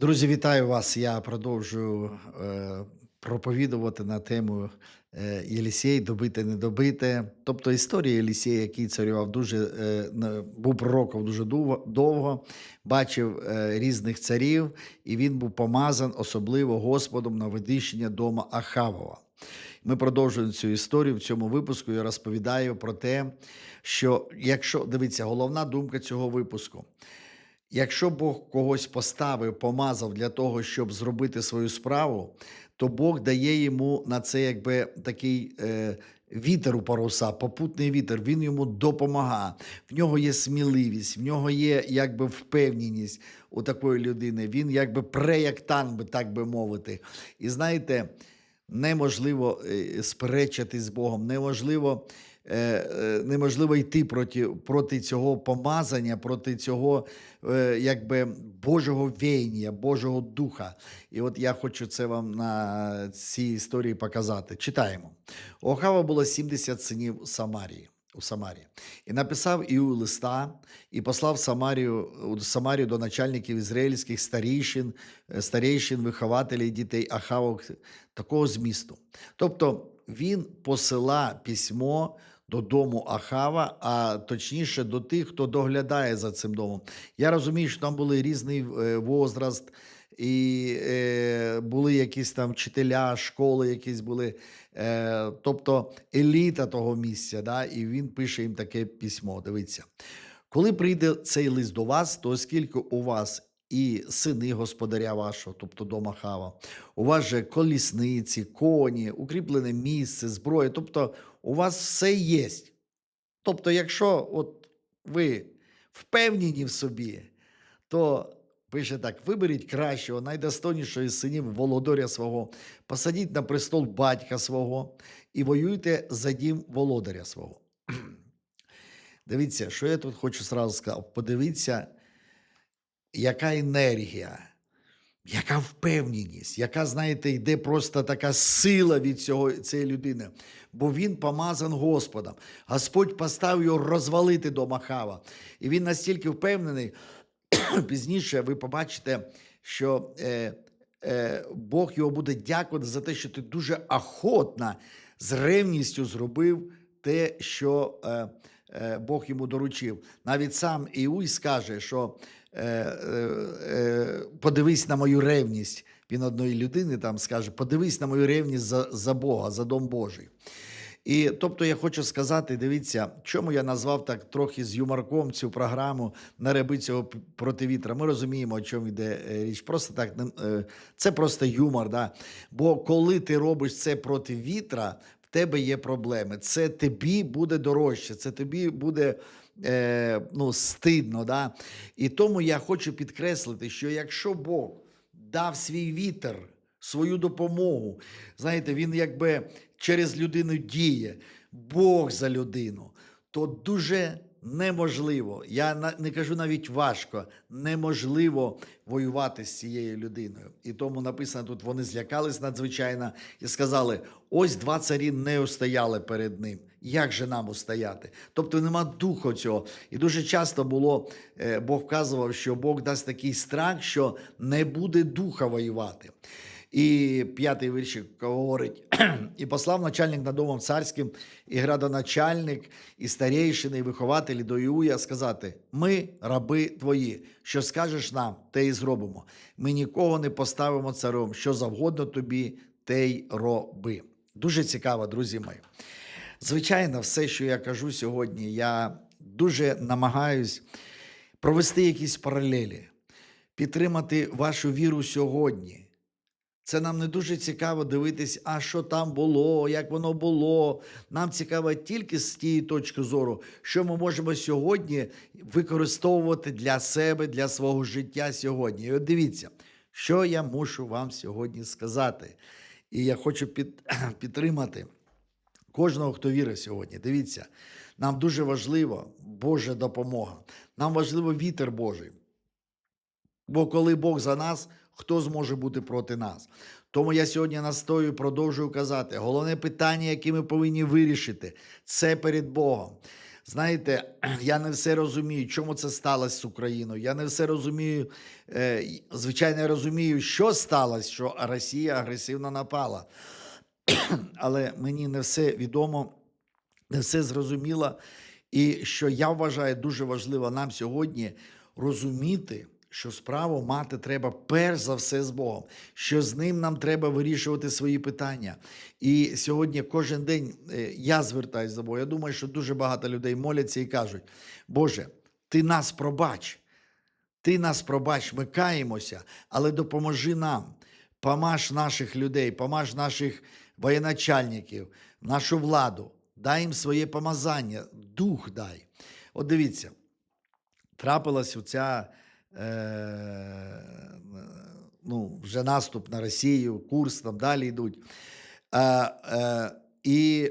Друзі, вітаю вас. Я продовжую е, проповідувати на тему е, Єлісей, добите, не добите. Тобто історія Єлісея, який царював дуже, е, був пророком дуже довго бачив е, різних царів, і він був помазан особливо Господом на видищення дома Ахавова. Ми продовжуємо цю історію в цьому випуску. Я розповідаю про те, що якщо дивіться, головна думка цього випуску. Якщо Бог когось поставив, помазав для того, щоб зробити свою справу, то Бог дає йому на це якби такий е, вітер у паруса, попутний вітер. Він йому допомагає. В нього є сміливість, в нього є якби впевненість у такої людини. Він якби пре як танк, би так би мовити. І знаєте, неможливо е, сперечати з Богом, неможливо, неможливо йти проти, проти цього помазання, проти цього е, якби Божого веяння, Божого духа. І от я хочу це вам на цій історії показати. Читаємо. У Охава було 70 синів Самарії. У Самарії. І написав Іу листа, і послав Самарію, Самарію до начальників ізраїльських старійшин, е, старейшин, вихователів дітей Ахавок, такого змісту. Тобто він посила письмо додому Ахава, а точніше до тих, хто доглядає за цим домом. Я розумію, що там були різний е, возраст, і е, були якісь там вчителя, школи якісь були, е, тобто еліта того місця. Да? І він пише їм таке письмо. Дивіться. Коли прийде цей лист до вас, то оскільки у вас і сини господаря вашого, тобто дома Хава, у вас же колісниці, коні, укріплене місце, зброя, тобто у вас все є. Тобто, якщо от ви впевнені в собі, то пише так: виберіть кращого, найдостойнішого із синів володаря свого, посадіть на престол батька свого і воюйте за дім володаря свого. Дивіться, що я тут хочу сразу сказати. Подивіться, яка енергія, яка впевненість, яка, знаєте, йде просто така сила від цього, цієї людини. Бо він помазан Господом. Господь поставив його розвалити до Махава. І він настільки впевнений, пізніше ви побачите, що е, е, Бог його буде дякувати за те, що ти дуже охотно, з ревністю зробив те, що е, Бог йому доручив. Навіть сам Іуй скаже, що е, е, е, подивись на мою ревність. Він одної людини там скаже: подивись на мою ревність за, за Бога, за дом Божий. І тобто я хочу сказати: дивіться, чому я назвав так трохи з юморком цю програму на реби цього проти вітра. Ми розуміємо, о чому йде е, річ. Просто так е, це просто юмор. Да? Бо коли ти робиш це проти вітра, тебе є проблеми. Це тобі буде дорожче, це тобі буде. Е, ну, стидно, да? І тому я хочу підкреслити, що якщо Бог дав свій вітер, свою допомогу. Знаєте, він якби через людину діє, Бог за людину, то дуже неможливо. Я не кажу навіть важко, неможливо воювати з цією людиною. І тому написано тут: вони злякались надзвичайно і сказали: ось два царі не устояли перед ним. Як же нам устояти? Тобто нема духу цього. І дуже часто було, е, Бог вказував, що Бог дасть такий страх, що не буде духа воювати. І п'ятий віршик говорить: і послав начальник над домом царським, і градоначальник, і старейшини, і вихователі до Іуя сказати: Ми, раби твої, що скажеш нам, те і зробимо. Ми нікого не поставимо царем, що завгодно тобі, те й роби. Дуже цікаво, друзі мої. Звичайно, все, що я кажу сьогодні, я дуже намагаюсь провести якісь паралелі, підтримати вашу віру сьогодні. Це нам не дуже цікаво дивитись, а що там було, як воно було. Нам цікаво тільки з тієї точки зору, що ми можемо сьогодні використовувати для себе, для свого життя сьогодні. І от дивіться, що я мушу вам сьогодні сказати. І я хочу під, підтримати кожного, хто вірить сьогодні. Дивіться, нам дуже важливо Божа допомога. Нам важливо вітер Божий. Бо коли Бог за нас, хто зможе бути проти нас? Тому я сьогодні настою продовжую казати: головне питання, яке ми повинні вирішити, це перед Богом. Знаєте, я не все розумію, чому це сталося з Україною. Я не все розумію. е, Звичайно, я розумію, що сталося, що Росія агресивно напала. Але мені не все відомо, не все зрозуміло. І що я вважаю дуже важливо нам сьогодні розуміти, що справу мати треба перш за все з Богом, що з ним нам треба вирішувати свої питання. І сьогодні кожен день е, я звертаюся до Бога. Я думаю, що дуже багато людей моляться і кажуть: Боже, ти нас пробач. Ти нас пробач, ми каємося, але допоможи нам. Помаж наших людей, помаж наших воєначальників, нашу владу, дай їм своє помазання, дух дай. От дивіться, трапилась оця е, ну, вже наступ на Росію, курс там далі йдуть. Е, е, і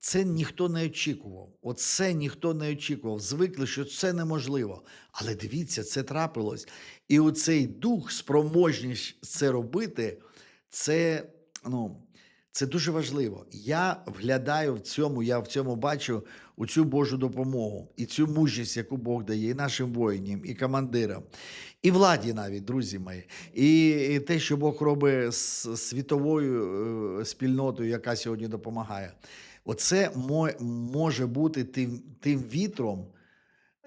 це ніхто не очікував. Оце ніхто не очікував. Звикли, що це неможливо. Але дивіться, це трапилось. І оцей дух, спроможність це робити, це, ну, це дуже важливо. Я вглядаю в цьому, я в цьому бачу у цю Божу допомогу і цю мужність, яку Бог дає і нашим воїнам, і командирам, і владі навіть, друзі мої, і, і те, що Бог робить з світовою е, спільнотою, яка сьогодні допомагає. Оце мо- може бути тим, тим вітром.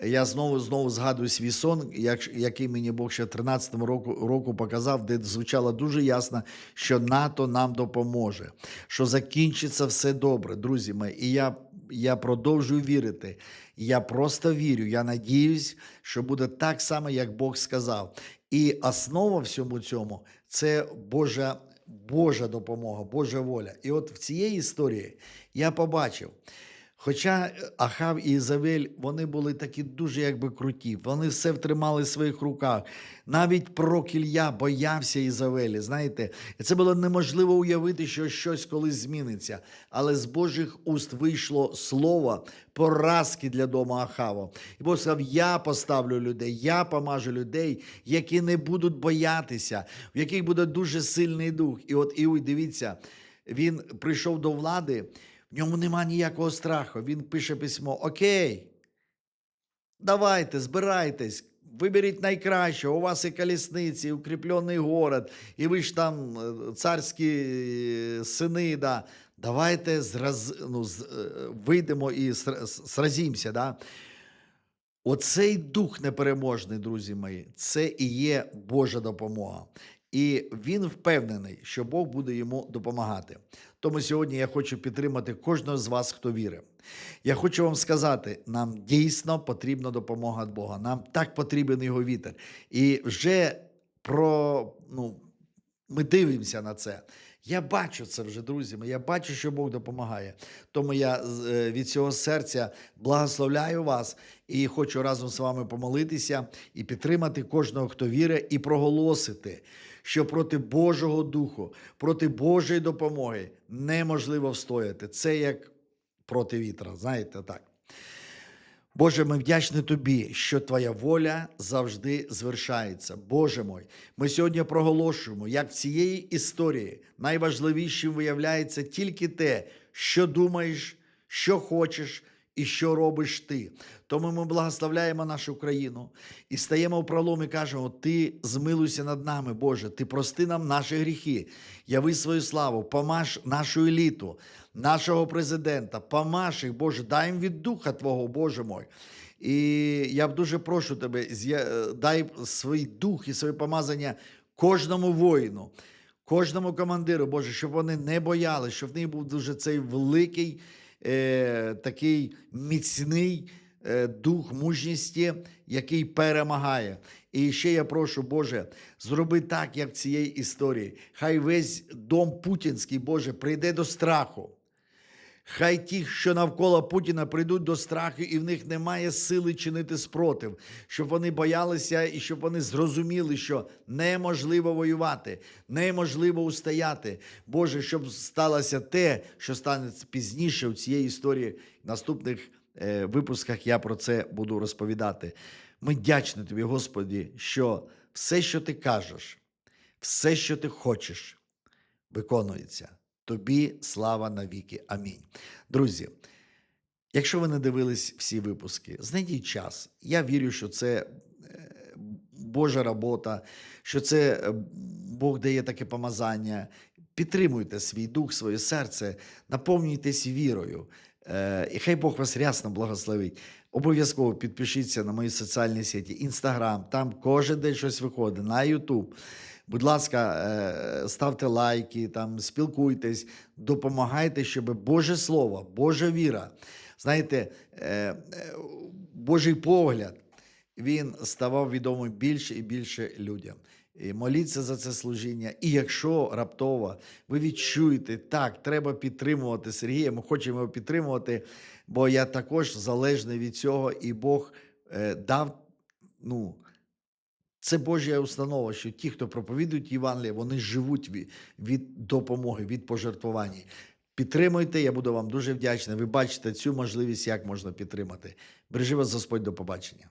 Я знову знову згадую свій сон, як, який мені Бог ще в 13-му року, року показав, де звучало дуже ясно, що НАТО нам допоможе, що закінчиться все добре, друзі мої. І я, я продовжую вірити. Я просто вірю, я надіюсь, що буде так само, як Бог сказав. І основа всьому цьому це Божа, Божа допомога, Божа воля. І от в цієї історії я побачив. Хоча Ахав і Ізавель, вони були такі дуже якби круті, вони все втримали в своїх руках. Навіть пророк Ілля боявся Ізавелі. Знаєте, це було неможливо уявити, що щось колись зміниться. Але з Божих уст вийшло слово поразки для дому Ахава. І Бог сказав: Я поставлю людей, я помажу людей, які не будуть боятися, в яких буде дуже сильний дух. І от Іуй, дивіться, він прийшов до влади. В ньому нема ніякого страху. Він пише письмо: Окей, давайте, збирайтесь, виберіть найкраще. У вас і колісниці, і укріплений город, і ви ж там е, царські е, сини. Да. Давайте зраз, ну, е, вийдемо і сра- с- сразімося. Да. Оцей дух непереможний, друзі мої, це і є Божа допомога. І він впевнений, що Бог буде йому допомагати. Тому сьогодні я хочу підтримати кожного з вас, хто вірить. Я хочу вам сказати: нам дійсно потрібна допомога від Бога. Нам так потрібен його вітер. І вже про ну, ми дивимося на це. Я бачу це вже, друзі. Я бачу, що Бог допомагає. Тому я е, від цього серця благословляю вас і хочу разом з вами помолитися і підтримати кожного, хто вірить, і проголосити, що проти Божого Духу, проти Божої допомоги неможливо встояти. Це як проти вітра. Знаєте так. Боже, ми вдячні Тобі, що Твоя воля завжди звершається. Боже мой, ми сьогодні проголошуємо, як в цієї історії найважливішим виявляється тільки те, що думаєш, що хочеш і що робиш ти. Тому ми благословляємо нашу країну і стаємо в пролом і кажемо: Ти змилуйся над нами, Боже, ти прости нам наші гріхи, яви свою славу, помаж нашу еліту, нашого президента, помаж їх, Боже, дай їм від Духа Твого, Боже мой. І я б дуже прошу тебе, е, дай свій дух і своє помазання кожному воїну, кожному командиру, Боже, щоб вони не боялися, щоб в них був дуже цей великий, е, такий міцний е, дух мужності, який перемагає. І ще я прошу, Боже, зроби так, як в цієї історії. Хай весь дом путінський, Боже, прийде до страху. Хай ті, що навколо Путіна прийдуть до страху, і в них немає сили чинити спротив, щоб вони боялися і щоб вони зрозуміли, що неможливо воювати, неможливо устояти. Боже, щоб сталося те, що стане пізніше у цієї історії. В наступних е, випусках я про це буду розповідати. Ми вдячні тобі, Господі, що все, що ти кажеш, все, що ти хочеш, виконується. Тобі слава навіки. Амінь. Друзі, Якщо ви не дивились всі випуски, знайдіть час. Я вірю, що це е, Божа робота, що це е, Бог дає таке помазання. Підтримуйте свій дух, своє серце, наповнюйтесь вірою. Е, І хай Бог вас рясно благословить. Обов'язково підпишіться на мої соціальні сеті, Інстаграм, там кожен день щось виходить, на Ютуб. Будь ласка, е, ставте лайки, там, спілкуйтесь, допомагайте, щоб Боже Слово, Божа віра, знаєте, е, Божий погляд, він ставав відомий більше і більше людям. І моліться за це служіння. І якщо раптово ви відчуєте, так, треба підтримувати Сергія, ми хочемо його підтримувати, бо я також залежний від цього, і Бог е, дав, ну, це Божа установа, що ті, хто проповідують Євангеліє, вони живуть від, від допомоги, від пожертвувань. Підтримуйте, я буду вам дуже вдячний. Ви бачите цю можливість, як можна підтримати. Бережи вас Господь, до побачення.